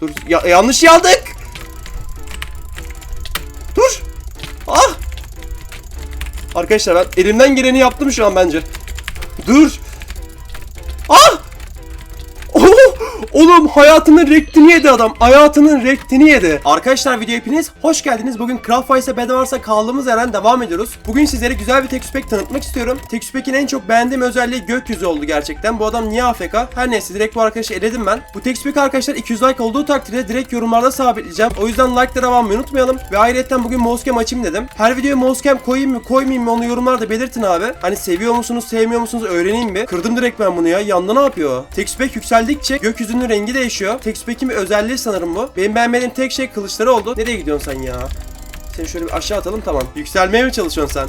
Dur ya, yanlış yandık. Dur. Ah. Arkadaşlar ben elimden geleni yaptım şu an bence. Dur. Ah. Oğlum hayatının rektini yedi adam. Hayatının rektini yedi. Arkadaşlar video hepiniz hoş geldiniz. Bugün Craft Fires'a Bedwars'a kaldığımız yerden devam ediyoruz. Bugün sizlere güzel bir Texas Pack tanıtmak istiyorum. Texas Pack'in en çok beğendiğim özelliği gökyüzü oldu gerçekten. Bu adam niye AFK? Her neyse direkt bu arkadaşı eledim ben. Bu Texas Pack arkadaşlar 200 like olduğu takdirde direkt yorumlarda sabitleyeceğim. O yüzden like'lara almayı unutmayalım. Ve ayrıca bugün Moscam açayım dedim. Her videoya Moscam koyayım mı koymayayım mı onu yorumlarda belirtin abi. Hani seviyor musunuz sevmiyor musunuz öğreneyim bir. Kırdım direkt ben bunu ya. Yanında ne yapıyor? Texas Pack yükseldikçe gökyüzünün rengi değişiyor. Texas Pack'in bir özelliği sanırım bu. Benim beğenmediğim tek şey kılıçları oldu. Nereye gidiyorsun sen ya? Seni şöyle bir aşağı atalım tamam. Yükselmeye mi çalışıyorsun sen?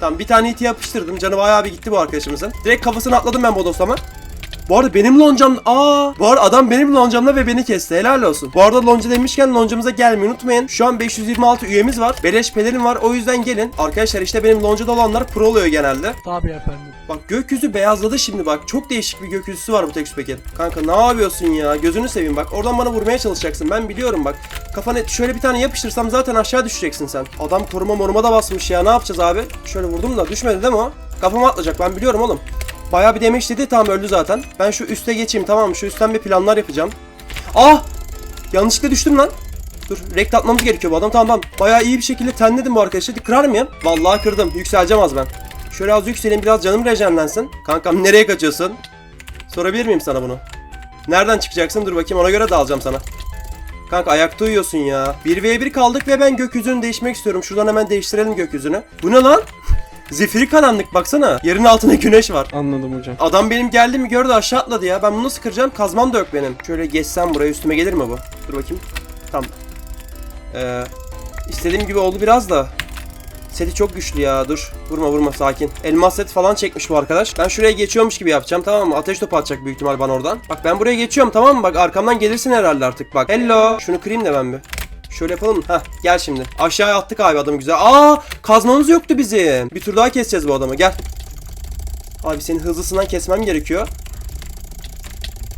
Tamam bir tane iti yapıştırdım. Canı bayağı bir gitti bu arkadaşımızın. Direkt kafasını atladım ben bodoslama. Bu arada benim loncam... Aa, bu arada adam benim loncamda ve beni kesti. Helal olsun. Bu arada lonca demişken loncamıza gelmeyi unutmayın. Şu an 526 üyemiz var. Beleş pelerin var. O yüzden gelin. Arkadaşlar işte benim loncada olanlar pro oluyor genelde. Tabii efendim. Bak gökyüzü beyazladı şimdi bak. Çok değişik bir gökyüzüsü var bu Texpack'in. Kanka ne yapıyorsun ya? Gözünü seveyim bak. Oradan bana vurmaya çalışacaksın. Ben biliyorum bak. Kafana şöyle bir tane yapıştırsam zaten aşağı düşeceksin sen. Adam koruma moruma da basmış ya. Ne yapacağız abi? Şöyle vurdum da düşmedi değil mi o? Kafama atlayacak ben biliyorum oğlum. Bayağı bir demiş dedi tamam öldü zaten. Ben şu üste geçeyim tamam mı? Şu üstten bir planlar yapacağım. Ah! Yanlışlıkla düştüm lan. Dur rekt atmamız gerekiyor bu adam tamam tamam. Bayağı iyi bir şekilde tenledim bu arkadaşı. Kırar mıyım? Vallahi kırdım. Yükseleceğim az ben. Şöyle az yükseleyim biraz canım rejenlensin. Kankam nereye kaçıyorsun? Sorabilir miyim sana bunu? Nereden çıkacaksın? Dur bakayım ona göre dağılacağım sana. Kanka ayakta uyuyorsun ya. 1v1 kaldık ve ben gökyüzünü değişmek istiyorum. Şuradan hemen değiştirelim gökyüzünü. Bu ne lan? Zifiri karanlık baksana. Yerin altında güneş var. Anladım hocam. Adam benim geldiğimi gördü aşağı atladı ya. Ben bunu nasıl kıracağım? Kazmam da yok benim. Şöyle geçsem buraya üstüme gelir mi bu? Dur bakayım. Tamam. Ee, istediğim gibi oldu biraz da. Seti çok güçlü ya. Dur. Vurma vurma sakin. Elmas set falan çekmiş bu arkadaş. Ben şuraya geçiyormuş gibi yapacağım tamam mı? Ateş topu atacak büyük ihtimal bana oradan. Bak ben buraya geçiyorum tamam mı? Bak arkamdan gelirsin herhalde artık bak. Hello. Şunu kırayım da ben bir. Şöyle yapalım? Heh gel şimdi. Aşağıya attık abi adamı güzel. Aa kazmamız yoktu bizim. Bir tur daha keseceğiz bu adamı gel. Abi senin hızlısından kesmem gerekiyor.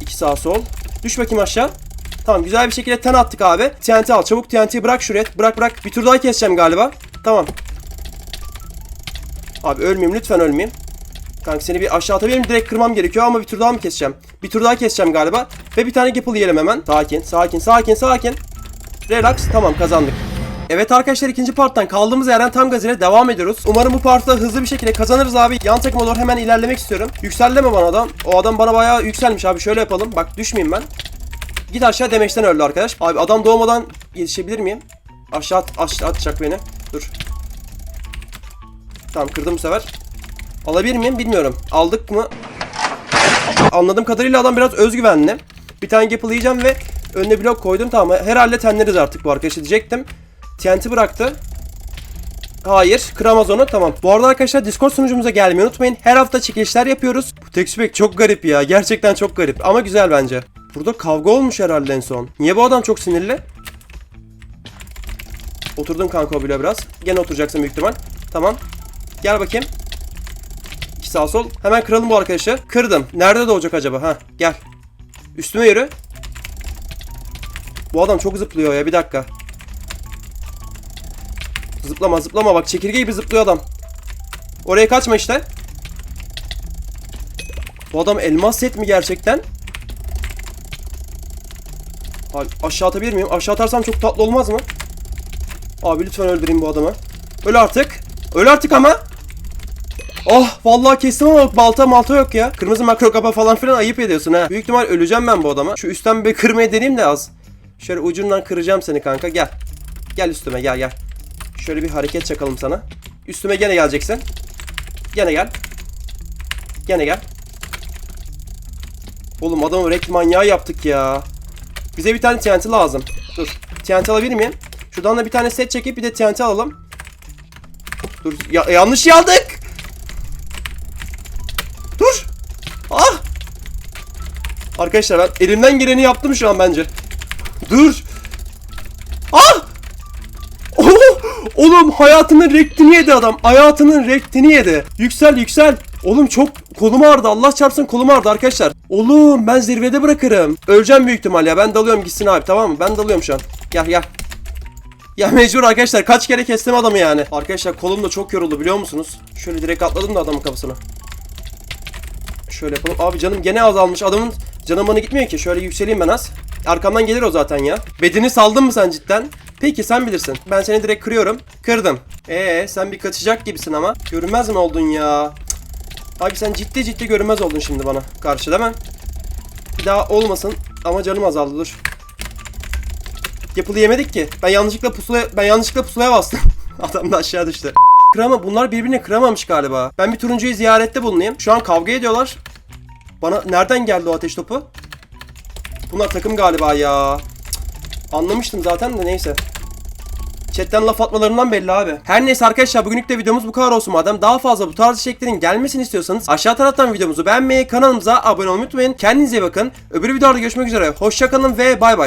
İki sağ sol. Düş bakayım aşağı. Tamam güzel bir şekilde ten attık abi. TNT al çabuk TNT'yi bırak şuraya. Bırak bırak. Bir tur daha keseceğim galiba. Tamam. Abi ölmeyeyim lütfen ölmeyeyim. Kanka seni bir aşağı atabilirim direkt kırmam gerekiyor ama bir tur daha mı keseceğim? Bir tur daha keseceğim galiba. Ve bir tane gapple yiyelim hemen. Sakin sakin sakin sakin. Relax tamam kazandık. Evet arkadaşlar ikinci parttan kaldığımız yerden tam gaz ile devam ediyoruz. Umarım bu partta hızlı bir şekilde kazanırız abi. Yan takıma doğru hemen ilerlemek istiyorum. Yükseldi mi bana adam? O adam bana bayağı yükselmiş abi. Şöyle yapalım. Bak düşmeyeyim ben. Git aşağı demeçten öldü arkadaş. Abi adam doğmadan yetişebilir miyim? Aşağı at, aşağı atacak beni. Dur. Tamam kırdım bu sefer. Alabilir miyim bilmiyorum. Aldık mı? Anladığım kadarıyla adam biraz özgüvenli. Bir tane gapple yiyeceğim ve önüne blok koydum tamam. Herhalde tenleriz artık bu arkadaşı diyecektim. TNT bıraktı. Hayır. Kıramaz onu. Tamam. Bu arada arkadaşlar Discord sunucumuza gelmeyi unutmayın. Her hafta çekilişler yapıyoruz. Bu textpack çok garip ya. Gerçekten çok garip. Ama güzel bence. Burada kavga olmuş herhalde en son. Niye bu adam çok sinirli? Oturdum kanka bile biraz. Gene oturacaksın büyük ihtimal. Tamam. Gel bakayım. İki sağ sol. Hemen kıralım bu arkadaşı. Kırdım. Nerede doğacak acaba? Ha, gel. Üstüme yürü. Bu adam çok zıplıyor ya. Bir dakika. Zıplama zıplama bak çekirge gibi zıplıyor adam. Oraya kaçma işte. Bu adam elmas set mi gerçekten? Abi aşağı atabilir miyim? Aşağı atarsam çok tatlı olmaz mı? Abi lütfen öldüreyim bu adamı. Öl artık. Öl artık ama. Oh vallahi kestim ama balta malta yok ya. Kırmızı makro kapa falan filan ayıp ediyorsun ha. Büyük ihtimal öleceğim ben bu adama. Şu üstten bir kırmaya deneyeyim de az. Şöyle ucundan kıracağım seni kanka gel. Gel üstüme gel gel. Şöyle bir hareket çakalım sana. Üstüme gene geleceksin. Gene gel. Gene gel. Oğlum adamı rek manyağı yaptık ya. Bize bir tane TNT lazım. Dur. TNT alabilir miyim? Şuradan da bir tane set çekip bir de TNT alalım. Dur. Ya, yanlış yandık. Dur. Ah. Arkadaşlar ben elimden geleni yaptım şu an bence. Dur. Ah. Oh! Oğlum hayatının rektini yedi adam. Hayatının rektini yedi. Yüksel yüksel. Oğlum çok kolum ağrıdı. Allah çarpsın kolum ağrıdı arkadaşlar. Oğlum ben zirvede bırakırım. Öleceğim büyük ihtimal ya. Ben dalıyorum gitsin abi tamam mı? Ben dalıyorum şu an. Gel gel. Ya mecbur arkadaşlar kaç kere kestim adamı yani. Arkadaşlar kolum da çok yoruldu biliyor musunuz? Şöyle direkt atladım da adamın kafasına. Şöyle yapalım. Abi canım gene azalmış. Adamın canım bana gitmiyor ki. Şöyle yükseleyim ben az. Arkamdan gelir o zaten ya. Bedeni saldın mı sen cidden? Peki sen bilirsin. Ben seni direkt kırıyorum. Kırdım. Ee sen bir kaçacak gibisin ama. Görünmez mi oldun ya? Abi sen ciddi ciddi görünmez oldun şimdi bana. Karşı değil mi? Bir daha olmasın. Ama canım azaldı dur. Yapılı yemedik ki. Ben yanlışlıkla pusulaya, ben yanlışlıkla pusulaya bastım. Adam da aşağı düştü. Kırama bunlar birbirini kıramamış galiba. Ben bir turuncuyu ziyarette bulunayım. Şu an kavga ediyorlar. Bana nereden geldi o ateş topu? Bunlar takım galiba ya. Anlamıştım zaten de neyse. Chatten laf atmalarından belli abi. Her neyse arkadaşlar bugünlük de videomuz bu kadar olsun madem. Daha fazla bu tarz içeriklerin gelmesini istiyorsanız aşağı taraftan videomuzu beğenmeyi, kanalımıza abone olmayı unutmayın. Kendinize iyi bakın. Öbür videolarda görüşmek üzere. Hoşçakalın ve bay bay.